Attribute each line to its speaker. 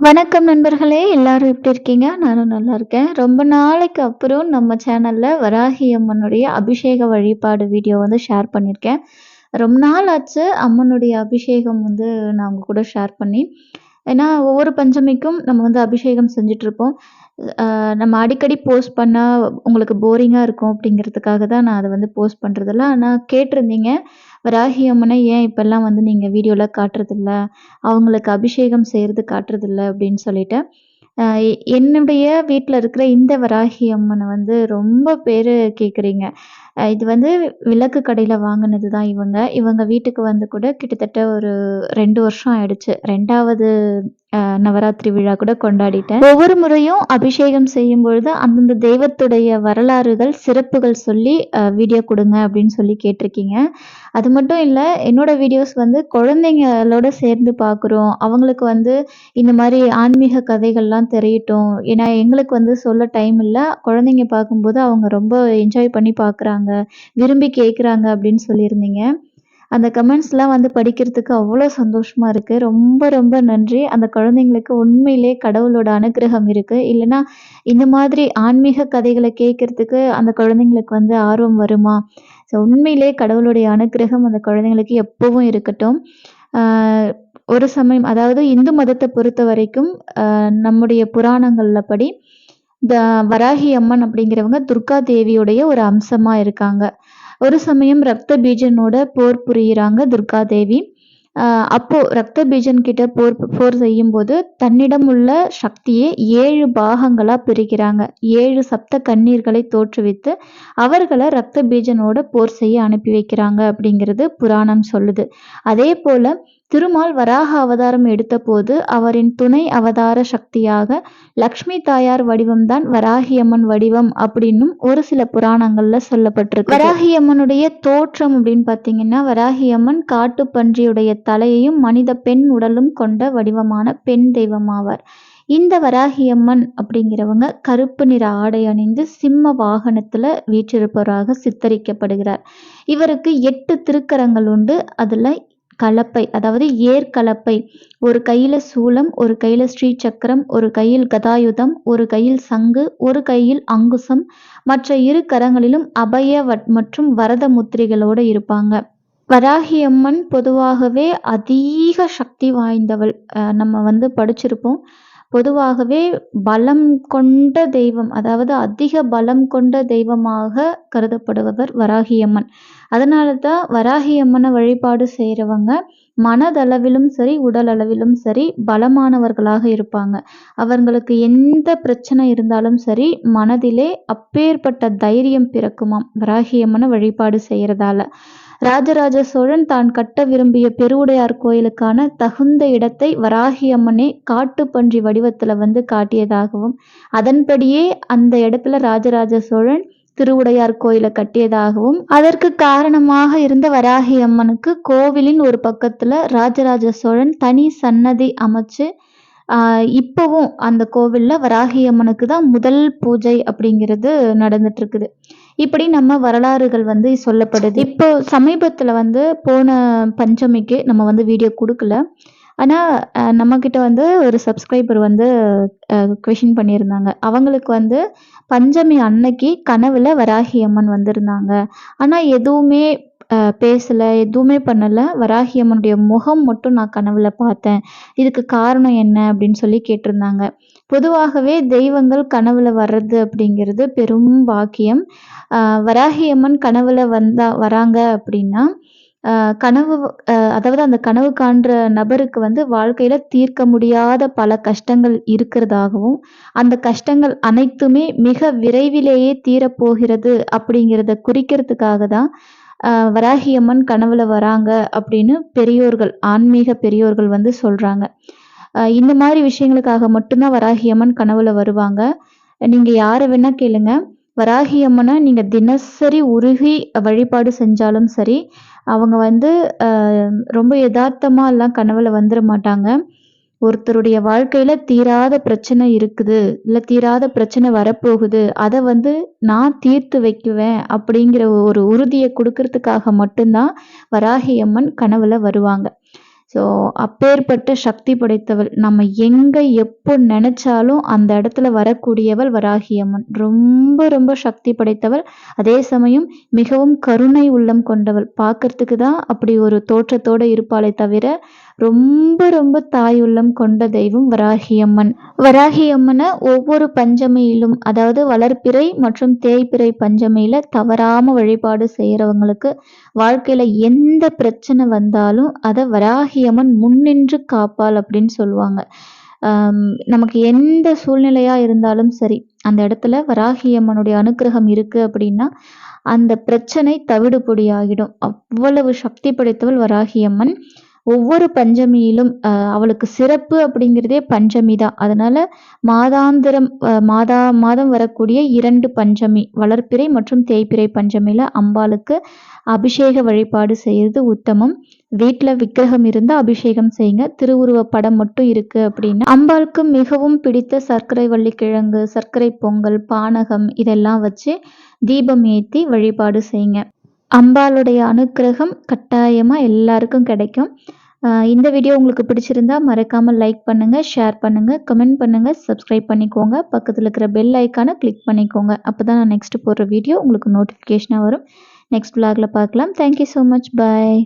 Speaker 1: வணக்கம் நண்பர்களே எல்லாரும் எப்படி இருக்கீங்க? நானும் நல்லா இருக்கேன். ரொம்ப நாளைக்கு அப்புறம் நம்ம சேனலில் வராகி அம்மனுடைய அபிஷேக வழிபாடு வீடியோ வந்து ஷேர் பண்ணியிருக்கேன். ரொம்ப நாள் ஆச்சு அம்மனுடைய அபிஷேகம் வந்து நான் உங்கள் கூட ஷேர் பண்ணி. ஏன்னா ஒவ்வொரு பஞ்சமிக்கும் நம்ம வந்து அபிஷேகம் செஞ்சிட்ருப்போம் நம்ம அடிக்கடி போஸ்ட் பண்ணால் உங்களுக்கு போரிங்காக இருக்கும் அப்படிங்கிறதுக்காக தான் நான் அதை வந்து போஸ்ட் பண்ணுறதில்ல ஆனால் கேட்டிருந்தீங்க. வராகி அம்மனை ஏன் இப்போல்லாம் வந்து நீங்கள் வீடியோவில் காட்டுறதில்ல? அவங்களுக்கு அபிஷேகம் செய்கிறது காட்டுறதில்ல அப்படின்னு சொல்லிட்டு என்னுடைய வீட்டில் இருக்கிற இந்த வராகி அம்மனை வந்து ரொம்ப பேர் கேட்குறீங்க இது வந்து விளக்கு கடையில் வாங்கினது தான் இவங்க. இவங்க வீட்டுக்கு வந்து கூட கிட்டத்தட்ட ஒரு ரெண்டு வருஷம் ஆயிடுச்சு. ரெண்டாவது நவராத்திரி விழா கூட கொண்டாடிட்டேன். ஒவ்வொரு முறையும் அபிஷேகம் செய்யும் பொழுது அந்தந்த தெய்வத்துடைய வரலாறுகள் சிறப்புகள் சொல்லி வீடியோ கொடுங்க அப்படின்னு சொல்லி கேட்டிருக்கீங்க. அது மட்டும் இல்லை என்னோட வீடியோஸ் வந்து குழந்தைங்களோட சேர்ந்து பார்க்குறோம். அவங்களுக்கு வந்து இந்த மாதிரி ஆன்மீக கதைகள்லாம் தெரியட்டும். ஏன்னா எங்களுக்கு வந்து சொல்ல டைம் இல்லை. குழந்தைங்க பார்க்கும்போது அவங்க ரொம்ப என்ஜாய் பண்ணி பார்க்குறாங்க. விரும்பி கேட்குறாங்க அப்படின்னு சொல்லியிருந்தீங்க அந்த கமெண்ட்ஸ்லாம் வந்து படிக்கிறதுக்கு அவ்வளோ சந்தோஷமா இருக்கு. ரொம்ப ரொம்ப நன்றி. அந்த குழந்தைங்களுக்கு உண்மையிலே கடவுளோட அனுக்கிரகம் இருக்கு. இல்லைன்னா இந்த மாதிரி ஆன்மீக கதைகளை கேட்கறதுக்கு அந்த குழந்தைங்களுக்கு வந்து ஆர்வம் வருமா? ஸோ உண்மையிலே கடவுளுடைய அனுக்கிரகம் அந்த குழந்தைங்களுக்கு எப்பவும் இருக்கட்டும். ஒரு சமயம் அதாவது இந்து மதத்தை பொறுத்த வரைக்கும் நம்முடைய புராணங்கள்ல படி, த வராகி அம்மன் அப்படிங்கிறவங்க துர்கா தேவியுடைய ஒரு அம்சமா இருக்காங்க. ஒரு சமயம் ரத்த பீஜனோட போர் புரியிறாங்க துர்காதேவி அப்போ ரத்த பீஜன் கிட்ட போர் போர் செய்யும்போது தன்னிடம் உள்ள சக்தியை ஏழு பாகங்களா பிரிக்கிறாங்க. ஏழு சப்த கண்ணீர்களை தோற்றுவித்து அவர்களை ரத்த பீஜனோட போர் செய்ய அனுப்பி வைக்கிறாங்க அப்படிங்கிறது புராணம் சொல்லுது. அதே போல திருமால் வராக அவதாரம் எடுத்தபோது அவரின் துணை அவதார சக்தியாக லக்ஷ்மி தாயார் வடிவம்தான் வராகியம்மன் வடிவம் அப்படின்னும் ஒரு சில புராணங்கள்ல சொல்லப்பட்டிருக்கு. வராகியம்மனுடைய தோற்றம் அப்படின்னு பார்த்தீங்கன்னா வராகியம்மன் காட்டு பன்றியுடைய தலையையும் மனித பெண் உடலும் கொண்ட வடிவமான பெண் தெய்வமாவார் இந்த வராகியம்மன் அப்படிங்கிறவங்க கருப்பு நிற ஆடை அணிந்து சிம்ம வாகனத்துல வீற்றிருப்பவராக சித்தரிக்கப்படுகிறார். இவருக்கு எட்டு திருக்கரங்கள் உண்டு. அதுல கலப்பை அதாவது ஏர்கலப்பை ஒரு கையில சூலம் ஒரு கையில ஸ்ரீசக்கரம் ஒரு கையில் கதாயுதம் ஒரு கையில் சங்கு ஒரு கையில் அங்குசம். மற்ற இரு கரங்களிலும் அபய மற்றும் வரத முத்திரைகளோடு இருப்பாங்க. வராகியம்மன் பொதுவாகவே அதிக சக்தி வாய்ந்தவள். நம்ம வந்து படிச்சிருப்போம். பொதுவாகவே பலம் கொண்ட தெய்வம் அதாவது அதிக பலம் கொண்ட தெய்வமாக கருதப்படுபவர் வராகியம்மன். அதனால தான் வராகியம்மனை வழிபாடு செய்கிறவங்க மனதளவிலும் சரி உடல் அளவிலும் சரி பலமானவர்களாக இருப்பாங்க. அவர்களுக்கு எந்த பிரச்சனை இருந்தாலும் சரி மனதிலே அப்பேற்பட்ட தைரியம் பிறக்குமாம் வராகியம்மனை வழிபாடு செய்கிறதால ராஜராஜ சோழன் தான் கட்ட விரும்பிய பெருவுடையார் கோயிலுக்கான தகுந்த இடத்தை வராகி அம்மனே காட்டுப்பன்றி வடிவத்துல வந்து காட்டியதாகவும் அதன்படியே அந்த இடத்துல ராஜராஜ சோழன் திருவுடையார் கோயிலை கட்டியதாகவும் அதற்கு காரணமாக இருந்த வராகி அம்மனுக்கு கோவிலின் ஒரு பக்கத்துல ராஜராஜ சோழன் தனி சன்னதி அமைச்சு இப்போவும் அந்த கோவிலில் வராகி அம்மனுக்கு தான் முதல் பூஜை அப்படிங்கிறது நடந்துட்டு இருக்குது. இப்படி நம்ம வரலாறுகள் வந்து சொல்லப்படுது. இப்போ சமீபத்தில் வந்து போன பஞ்சமிக்கு நம்ம வந்து வீடியோ கொடுக்கல. ஆனால் நம்மக்கிட்ட வந்து ஒரு சப்ஸ்கிரைபர் வந்து கொஷின் பண்ணியிருந்தாங்க. அவங்களுக்கு வந்து பஞ்சமி அன்னைக்கு கனவுல வராகி அம்மன் வந்திருந்தாங்க. ஆனால் எதுவுமே பேசலை எதுவுமே பண்ணலை. வராகி அம்மனுடைய முகம் மட்டும் நான் கனவுல பார்த்தேன். இதுக்கு காரணம் என்ன அப்படின்னு சொல்லி கேட்டிருந்தாங்க. பொதுவாகவே தெய்வங்கள் கனவுல வர்றது அப்படிங்கிறது பெரும் பாக்கியம். வராகியம்மன் கனவில் கனவுல வந்தா வராங்க அப்படின்னா கனவு அதாவது அந்த கனவு காண்ற நபருக்கு வந்து வாழ்க்கையில தீர்க்க முடியாத பல கஷ்டங்கள் இருக்கிறதாகவும் அந்த கஷ்டங்கள் அனைத்துமே மிக விரைவிலேயே தீரப்போகிறது அப்படிங்கிறத குறிக்கிறதுக்காக தான் வராகியம்மன் கனவுல வராங்க அப்படின்னு பெரியோர்கள் ஆன்மீக பெரியோர்கள் வந்து சொல்றாங்க. இந்த மாதிரி விஷயங்களுக்காக மட்டும்தான் வராகியம்மன் கனவுல வருவாங்க. நீங்க யாரை வேணா கேளுங்க. வராகி அம்மனை நீங்க தினசரி உருகி வழிபாடு செஞ்சாலும் சரி அவங்க வந்து ரொம்ப யதார்த்தமா எல்லாம் கனவுல வந்துட மாட்டாங்க. ஒருத்தருடைய வாழ்க்கையில தீராத பிரச்சனை இருக்குது இல்ல தீராத பிரச்சனை வரப்போகுது அதை வந்து நான் தீர்த்து வைக்குவேன் அப்படிங்கிற ஒரு உறுதியை கொடுக்கறதுக்காக மட்டும்தான் வராகி அம்மன் கனவுல வருவாங்க. ஸோ அப்பேற்பட்ட சக்தி படைத்தவள். நம்ம எங்கே எப்போ நினச்சாலும் அந்த இடத்துல வரக்கூடியவள் வராகி அம்மன் ரொம்ப ரொம்ப சக்தி படைத்தவள். அதே சமயம் மிகவும் கருணை உள்ளம் கொண்டவள். பார்க்கறதுக்கு தான் அப்படி ஒரு தோற்றத்தோடு இருப்பாளே தவிர ரொம்ப ரொம்ப தாயுள்ளம் கொண்ட தெய்வம் வராகியம்மன். வராகியம்மனை ஒவ்வொரு பஞ்சமியிலும் அதாவது வளர்ப்பிறை மற்றும் தேய்பிறை பஞ்சமியில தவறாம வழிபாடு செய்யறவங்களுக்கு வாழ்க்கையில எந்த பிரச்சனை வந்தாலும் அதை வராகியம்மன் முன்னின்று காப்பாள் அப்படின்னு சொல்லுவாங்க. நமக்கு எந்த சூழ்நிலையா இருந்தாலும் சரி அந்த இடத்துல வராகியம்மனுடைய அனுக்கிரகம் இருக்கு அப்படின்னா அந்த பிரச்சனை தவிடுபொடி ஆகிடும் அவ்வளவு சக்தி படைத்தவள் வராகியம்மன். ஒவ்வொரு பஞ்சமியிலும் அவளுக்கு சிறப்பு அப்படிங்கிறதே பஞ்சமி தான். அதனால மாதாந்திரம் மாதா மாதம் வரக்கூடிய இரண்டு பஞ்சமி வளர்ப்பிறை மற்றும் தேய்பிறை பஞ்சமியில் அம்பாளுக்கு அபிஷேக வழிபாடு செய்கிறது உத்தமம். வீட்டில் விக்கிரகம் இருந்தால் அபிஷேகம் செய்யுங்க. திருவுருவ படம் மட்டும் இருக்கு அப்படின்னா அம்பாளுக்கு மிகவும் பிடித்த சர்க்கரை வள்ளிக்கிழங்கு சர்க்கரை பொங்கல் பானகம் இதெல்லாம் வச்சு தீபம் ஏற்றி வழிபாடு செய்யுங்க. அம்பாளுடைய அனுக்கிரகம் கட்டாயமாக எல்லாருக்கும் கிடைக்கும். இந்த வீடியோ உங்களுக்கு பிடிச்சிருந்தா மறக்காமல் லைக் பண்ணுங்கள் ஷேர் பண்ணுங்கள் கமெண்ட் பண்ணுங்கள் சப்ஸ்கிரைப் பண்ணிக்கோங்க. பக்கத்தில் இருக்கிற பெல் ஐக்கானை கிளிக் பண்ணிக்கோங்க. அப்போ தான் நான் நெக்ஸ்ட் போடுற வீடியோ உங்களுக்கு நோட்டிஃபிகேஷனாக வரும். நெக்ஸ்ட் விலாகில் பார்க்கலாம். Thank you so much bye